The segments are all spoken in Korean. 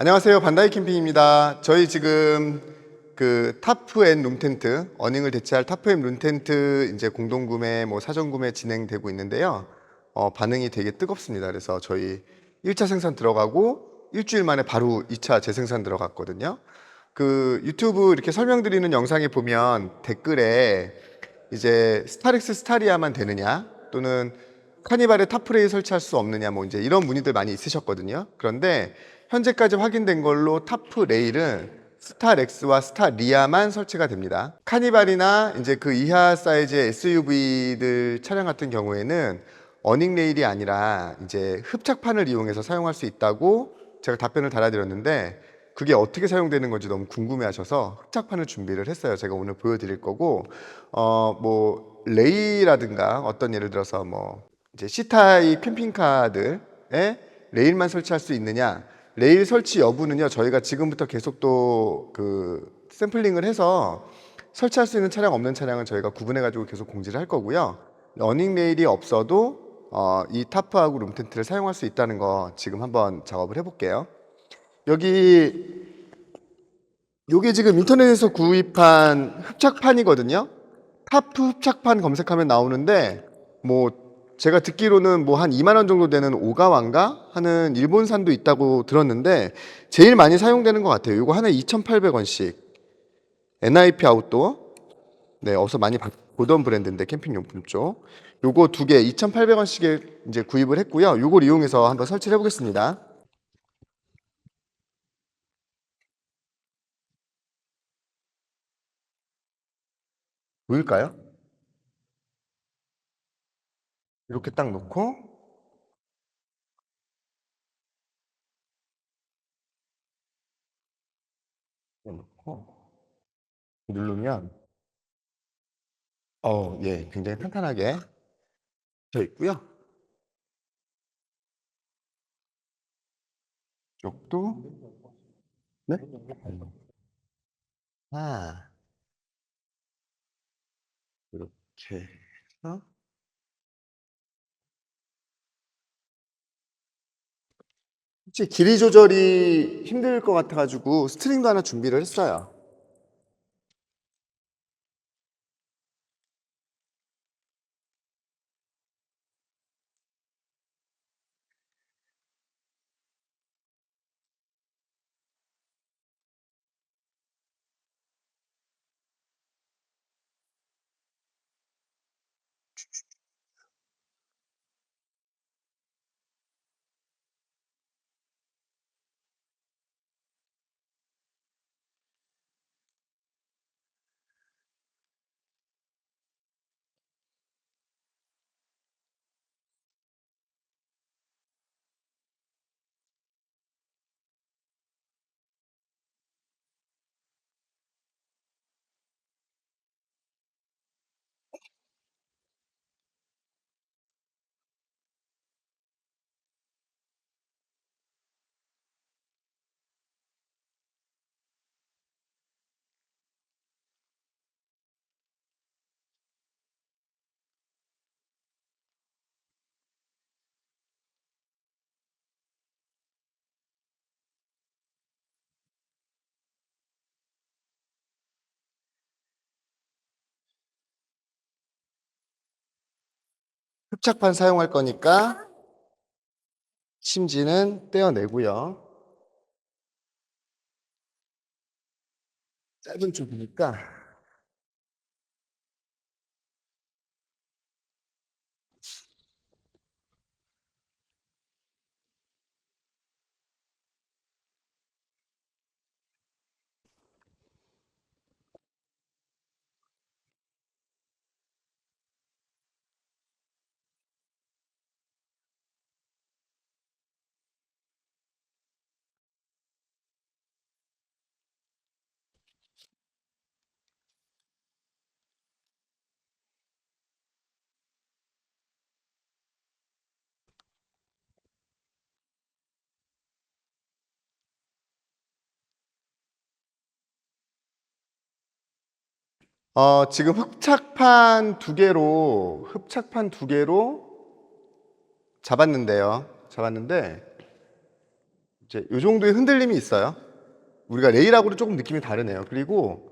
안녕하세요. 반다이 캠핑입니다. 저희 지금 그 타프 앤 룸텐트, 어닝을 대체할 타프 앤 룸텐트 이제 공동구매, 뭐 사전구매 진행되고 있는데요. 어, 반응이 되게 뜨겁습니다. 그래서 저희 1차 생산 들어가고 일주일 만에 바로 2차 재생산 들어갔거든요. 그 유튜브 이렇게 설명드리는 영상에 보면 댓글에 이제 스타렉스 스타리아만 되느냐 또는 카니발에 타프레이 설치할 수 없느냐 뭐 이제 이런 문의들 많이 있으셨거든요. 그런데 현재까지 확인된 걸로 타프 레일은 스타렉스와 스타리아만 설치가 됩니다. 카니발이나 이제 그 이하 사이즈의 SUV들 차량 같은 경우에는 어닝 레일이 아니라 이제 흡착판을 이용해서 사용할 수 있다고 제가 답변을 달아드렸는데 그게 어떻게 사용되는 건지 너무 궁금해하셔서 흡착판을 준비를 했어요. 제가 오늘 보여드릴 거고 어 뭐 레일이라든가 어떤 예를 들어서 뭐 이제 C타입 캠핑카들에 레일만 설치할 수 있느냐 레일 설치 여부는요 저희가 지금부터 계속 또 그 샘플링을 해서 설치할 수 있는 차량 없는 차량은 저희가 구분해 가지고 계속 공지를 할 거고요. 러닝 레일이 없어도 어, 이 타프하고 룸 텐트를 사용할 수 있다는 거 지금 한번 작업을 해볼게요. 여기 요게 지금 인터넷에서 구입한 흡착판이거든요. 타프 흡착판 검색하면 나오는데 뭐 제가 듣기로는 뭐 한 2만 원 정도 되는 오가완가 하는 일본산도 있다고 들었는데 제일 많이 사용되는 것 같아요. 이거 하나에 2,800원씩. NIP 아웃도어. 네, 어서 많이 봐- 보던 브랜드인데 캠핑 용품 쪽. 요거 두 개 2,800원씩에 이제 구입을 했고요. 요걸 이용해서 한번 설치를 해 보겠습니다. 보일까요? 이렇게 딱 놓고 놓고 누르면 어, 예, 굉장히 탄탄하게 져 있고요. 이쪽도 네? 아, 이렇게 해서 길이 조절이 힘들 것 같아가지고 스트링도 하나 준비를 했어요. 흡착판 사용할 거니까 심지는 떼어내고요. 짧은 쪽이니까 어, 지금 흡착판 두 개로 흡착판 두 개로 잡았는데요. 잡았는데 이제 이 정도의 흔들림이 있어요. 우리가 레일하고는 조금 느낌이 다르네요. 그리고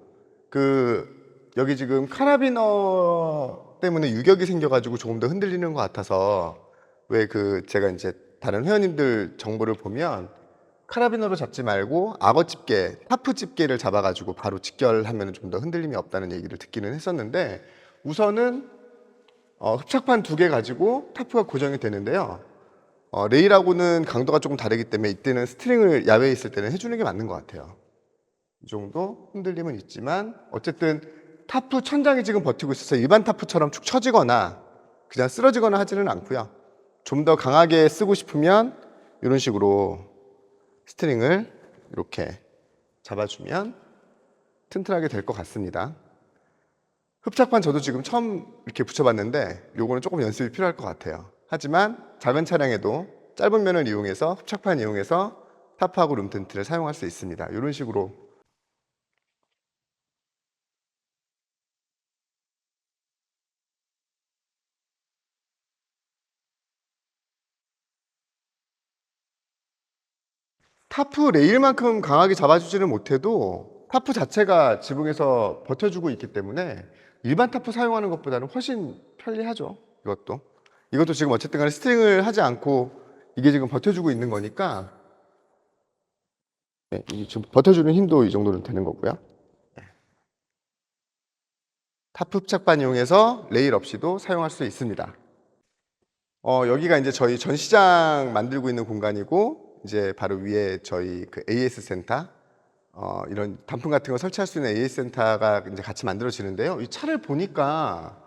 그 여기 지금 카라비너 때문에 유격이 생겨가지고 조금 더 흔들리는 것 같아서 왜 그 제가 이제 다른 회원님들 정보를 보면 카라비너로 잡지 말고 악어 집게, 타프 집게를 잡아가지고 바로 직결하면 좀 더 흔들림이 없다는 얘기를 듣기는 했었는데 우선은 어, 흡착판 두 개 가지고 타프가 고정이 되는데요. 어, 레일하고는 강도가 조금 다르기 때문에 이때는 스트링을 야외에 있을 때는 해주는 게 맞는 것 같아요. 이 정도 흔들림은 있지만 어쨌든 타프 천장이 지금 버티고 있어서 일반 타프처럼 축 처지거나 그냥 쓰러지거나 하지는 않고요. 좀 더 강하게 쓰고 싶으면 이런 식으로 스트링을 이렇게 잡아주면 튼튼하게 될 것 같습니다. 흡착판 저도 지금 처음 이렇게 붙여봤는데 요거는 조금 연습이 필요할 것 같아요. 하지만 작은 차량에도 짧은 면을 이용해서 흡착판 이용해서 타프하고 룸텐트를 사용할 수 있습니다. 이런 식으로 타프 레일만큼 강하게 잡아주지는 못해도 타프 자체가 지붕에서 버텨주고 있기 때문에 일반 타프 사용하는 것보다는 훨씬 편리하죠. 이것도. 이것도 지금 어쨌든 간에 스트링을 하지 않고 이게 지금 버텨주고 있는 거니까 네, 이 지금 버텨주는 힘도 이 정도는 되는 거고요. 네. 타프 흡착반 이용해서 레일 없이도 사용할 수 있습니다. 어, 여기가 이제 저희 전시장 만들고 있는 공간이고 이제 바로 위에 저희 그 AS 센터 어, 이런 단품 같은 거 설치할 수 있는 AS 센터가 이제 같이 만들어지는데요. 이 차를 보니까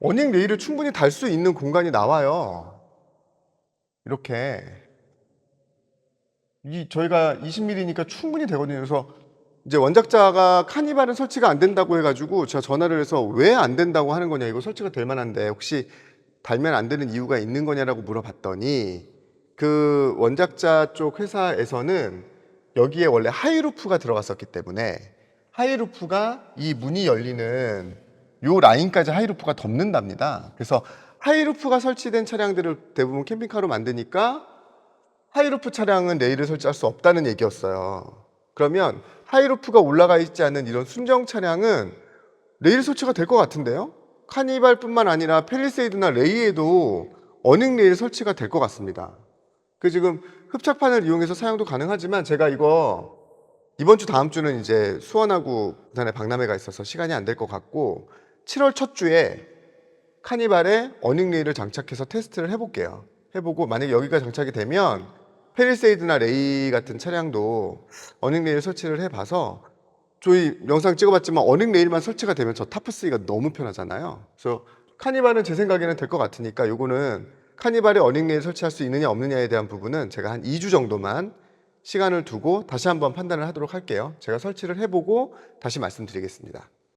어닝 레일을 충분히 달 수 있는 공간이 나와요. 이렇게 이 저희가 20mm니까 충분히 되거든요. 그래서 이제 원작자가 카니발은 설치가 안 된다고 해가지고 제가 전화를 해서 왜 안 된다고 하는 거냐 이거 설치가 될 만한데 혹시 달면 안 되는 이유가 있는 거냐라고 물어봤더니 그 원작자 쪽 회사에서는 여기에 원래 하이루프가 들어갔었기 때문에 하이루프가 이 문이 열리는 요 라인까지 하이루프가 덮는답니다. 그래서 하이루프가 설치된 차량들을 대부분 캠핑카로 만드니까 하이루프 차량은 레일을 설치할 수 없다는 얘기였어요. 그러면 하이루프가 올라가 있지 않은 이런 순정 차량은 레일 설치가 될 것 같은데요? 카니발뿐만 아니라 펠리세이드나 레이에도 어닝 레일 설치가 될 것 같습니다. 그 지금 흡착판을 이용해서 사용도 가능하지만 제가 이거 이번 주 다음 주는 이제 수원하고 부산에 박람회가 있어서 시간이 안 될 것 같고 7월 첫 주에 카니발에 어닝 레일을 장착해서 테스트를 해볼게요. 해보고 만약에 여기가 장착이 되면 페리세이드나 레이 같은 차량도 어닝 레일 설치를 해봐서 저희 영상 찍어봤지만 어닝 레일만 설치가 되면 저 타프 쓰기가 너무 편하잖아요. 그래서 카니발은 제 생각에는 될 것 같으니까 요거는 카니발에 어닝 레일 설치할 수 있느냐 없느냐에 대한 부분은 제가 한 2주 정도만 시간을 두고 다시 한번 판단을 하도록 할게요. 제가 설치를 해보고 다시 말씀드리겠습니다.